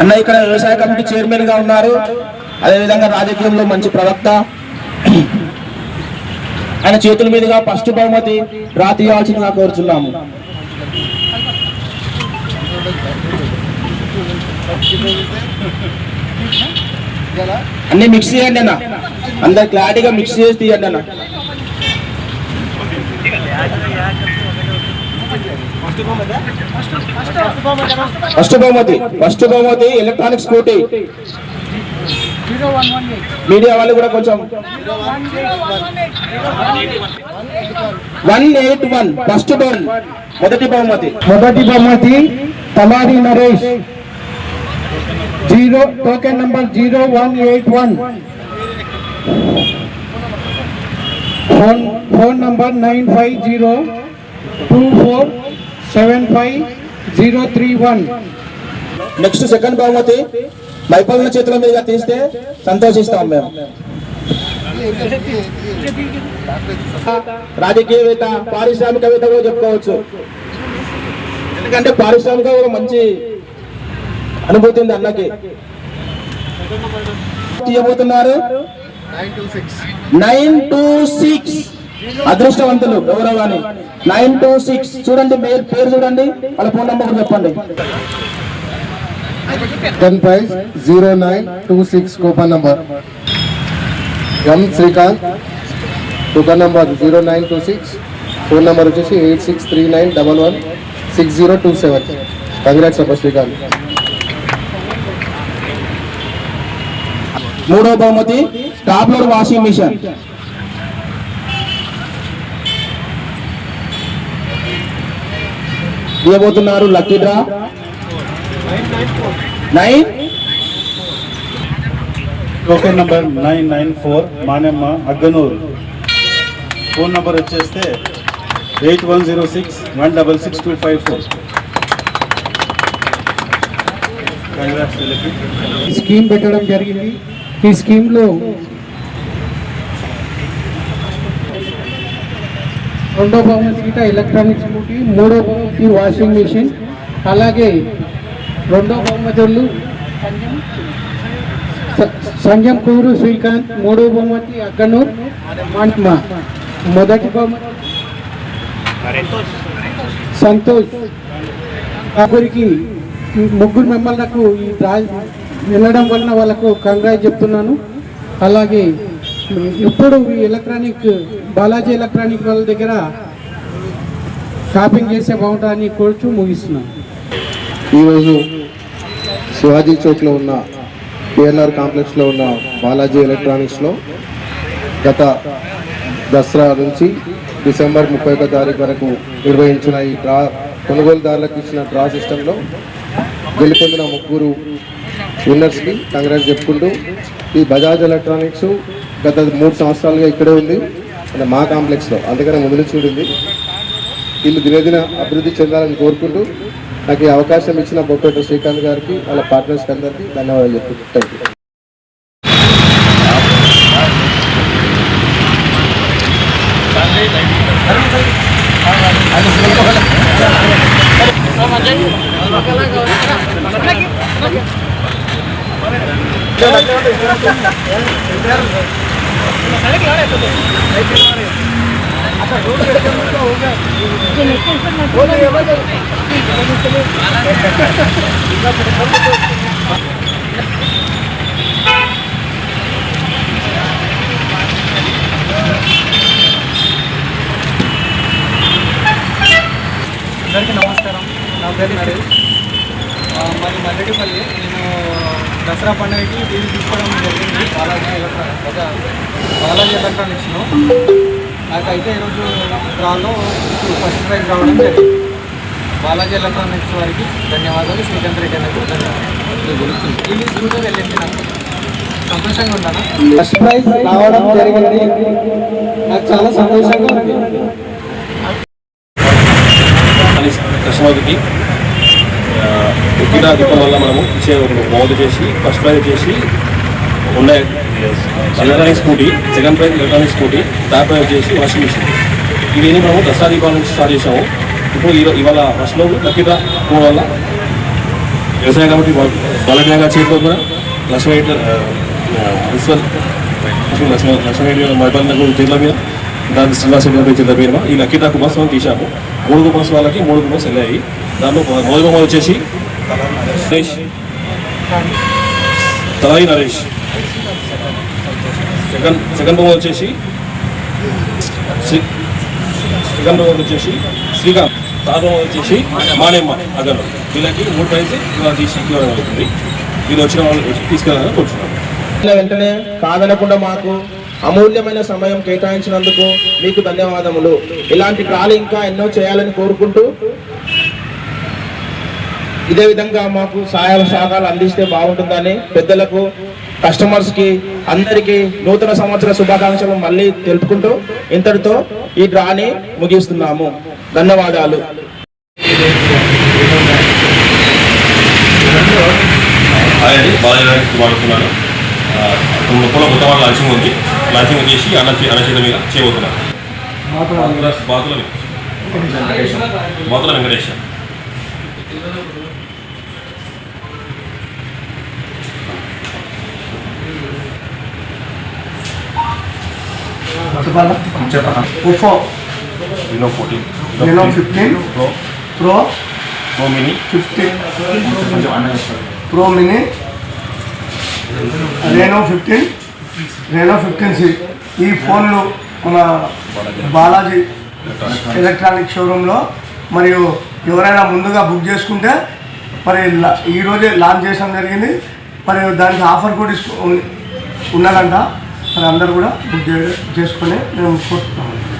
అన్న ఇక్కడ వ్యవసాయ కమిటీ చైర్మన్గా ఉన్నారు. అదేవిధంగా రాజకీయంలో మంచి ప్రవక్త. ఆయన చేతుల మీదుగా ఫస్ట్ బహుమతి డ్రా తీయాల్సిందిగా కోరుచున్నాము. అన్ని మిక్స్ చేయండి అన్న. అందరు క్లారిటీగా మిక్స్ చేసి తీయండి అన్న. ఫస్ట్ బహుమతి ఫస్ట్ బహుమతి ఎలక్ట్రానిక్ స్కూటీ మీడియా వాళ్ళు కూడా కొంచెం వన్ ఎయిట్ వన్ ఫస్ట్ బహుమతి మొదటి బహుమతి. మొదటి బహుమతి Talari Naresh. Zero token number zero one eight one phone phone number nine five zero two four seven five zero three one. Next second బహుమతి మైపల్న చేతుల మీదుగా తీస్తే సంతోషిస్తాం మేము. రాజకీయవేత్త పారిశ్రామికవేత్త కూడా చెప్పుకోవచ్చు. ఎందుకంటే పారిశ్రామిక మంచి అనుభూతి ఉంది అన్నకి. తీయబోతున్నారు. Nine two six. అదృష్టవంతులు ఎవరో కానీ నైన్ టూ సిక్స్. చూడండి పేరు పేరు చూడండి. వాళ్ళ ఫోన్ నెంబర్ చెప్పండి. Ten prize zero nine two six coupon number. M Srikanth. Coupon number zero nine two six. Phone number వచ్చేసి eight six three nine double one six zero two seven. Congrats అబ్బా శ్రీకాంత్. మూడో బహుమతి టాప్లర్ washing machine. ఇవ్వబోతున్నారు. Lucky draw nine token number nine nine four Manamma Agganuru phone number వచ్చేస్తే eight one zero six one double six two five four scheme పెట్టడం జరిగింది. ఈ స్కీమ్లో రెండో భవనం గీత ఎలక్ట్రానిక్ స్కూటీ మూడో బహుమతి వాషింగ్ మిషన్ అలాగే రెండో బహుమతులు సంజం కూరు శ్రీకాంత్ మూడో బహుమతి అగ్గనూర్ మాన్మ మొదటి బహుమతి సంతోష్. ముగ్గురికి ముగ్గురు మెంబర్లకు ఈ రా వెళ్ళడం వలన వాళ్ళకు కంగ్రాట్ చెప్తున్నాను. అలాగే ఇప్పుడు ఈ ఎలక్ట్రానిక్ బాలాజీ ఎలక్ట్రానిక్ వాళ్ళ దగ్గర షాపింగ్ చేసే బాగుంటుందని కోరుచు ముగిస్తున్నాను ఈరోజు శివాజీ చౌక్లో ఉన్న పిఎన్ఆర్ కాంప్లెక్స్లో ఉన్న బాలాజీ ఎలక్ట్రానిక్స్లో గత దసరా నుంచి డిసెంబర్ ముప్పై ఒక తారీఖు వరకు నిర్వహించిన ఈ డ్రా కొనుగోలుదారులకు ఇచ్చిన డ్రా సిస్టంలో గెలుపొందిన ముగ్గురు విన్నర్స్కి కంగ్రాట్స్ చెప్పుకుంటూ ఈ బజాజ్ ఎలక్ట్రానిక్స్ గత మూడు సంవత్సరాలుగా ఇక్కడే ఉంది. అంటే మా కాంప్లెక్స్లో. అందుకనే ముందు నుంచి వీళ్ళు దినదిన అభివృద్ధి చెందాలని కోరుకుంటూ నాకు ఈ అవకాశం ఇచ్చిన బొప్పేట శ్రీకాంత్ గారికి వాళ్ళ పార్ట్నర్స్ అందరికీ ధన్యవాదాలు చెప్పుకుంటూ థ్యాంక్ యూ అందరికీ నమస్కారం నా పేరు నరేష్ మాది మల్లెడిపల్లి నేను దసరా పండుగకి టీవీ తీసుకోవడం జరిగింది బాలాజీ ఎలక్ట్రానిక్ బజా- బాలాజీ ఎలక్ట్రానిక్స్లో నాకైతే ఈరోజు డ్రాలో ఫస్ట్ ప్రైజ్ రావడం జరిగింది. బాలాజీ ఎలక్ట్రానిక్స్ వారికి ధన్యవాదాలు. శ్రీకాంత్ రెడ్డి అన్నకు ధన్యవాదాలు. ఇవి చూసే వెళ్ళింది నాకు. సంతోషంగా ఉన్నాను? ఫస్ట్ ప్రైజ్ రావడం జరిగింది. నాకు చాలా సంతోషంగా ఉంది. అని కస్టమర్కి దీపం వల్ల మనము ఇచ్చే మౌత్ చేసి ఫస్ట్ ప్రైజ్ చేసి ఉండే electronic scooty second prize electronic scooty third prize చేసి వాషింగ్ మిషన్. ఇవన్నీ మనము దసరా దీపావళి నుంచి స్టార్ట్ చేసాము ఇప్పుడు ఈ- ఇవాళ ఫస్ట్లో లక్కిట పోవడం వల్ల వ్యవసాయ కాబట్టి బాలజ్ఞాగా చేరుకో కూడా లక్ష్మీ లక్ష్మీ లక్ష్మీ మైపాలకు చేతుల మీద దాని శ్రీనివాస రెడ్డి చేతుల పేరు ఈ లక్కీటా కుమార్స్వామి తీశాము. మూడు కుమార్స్ వాళ్ళకి మూడు కుమార్స్ వెళ్ళాయి దాంట్లో మొదటి బొమ్మ వచ్చేసి నరేష్. తలాయి నరేష్. సెకండ్ సెకండ్ బొమ్మ వచ్చేసి సెకండ్ బొమ్మ వచ్చేసి శ్రీకాంత్. థర్డ్ బొమ్మ వచ్చేసి మానేమ్మ అగర్ వీళ్ళకి మూడు ప్రైజ్ ఇవాళ తీసి ఇవ్వడం వీళ్ళు వచ్చిన వాళ్ళు తీసుకెళ్ళాలని కూర్చున్నాం. వెంటనే కాదనకుండా మాకు అమూల్యమైన సమయం కేటాయించినందుకు మీకు ధన్యవాదములు. ఇలాంటి ట్రాలీ ఇంకా ఎన్నో చేయాలని కోరుకుంటూ ఇదే విధంగా మాకు సహాయ సహకారాలు అందిస్తే బాగుంటుందని పెద్దలకు కస్టమర్స్కి అందరికీ నూతన సంవత్సర శుభాకాంక్షలు మళ్ళీ తెలుపుకుంటూ ఇంతటితో ఈ డ్రాని ముగిస్తున్నాము. ధన్యవాదాలు. వాడుతున్నాను ముప్పలో కొత్త వాళ్ళ లాంచింగ్ ఉంది. లాంచింగ్ చేసి అన్న అన్న చేత మీద చేయబోతున్నాను బాతుల బాతుల Venkatesh వినో fourteen Reno fifteen pro pro pro mini fifteen pro mini Reno fifteen Reno fifteen C ఈ ఫోన్లు మన బాలాజీ ఎలక్ట్రానిక్ షోరూంలో మరియు ఎవరైనా ముందుగా బుక్ చేసుకుంటే మరి ఈరోజే లాంచ్ చేయడం జరిగింది. మరియు దానికి ఆఫర్ కూడా ఉన్నదంట. మరి అందరు కూడా బుక్ చే- చేసుకొని మేము కోరుతున్నాము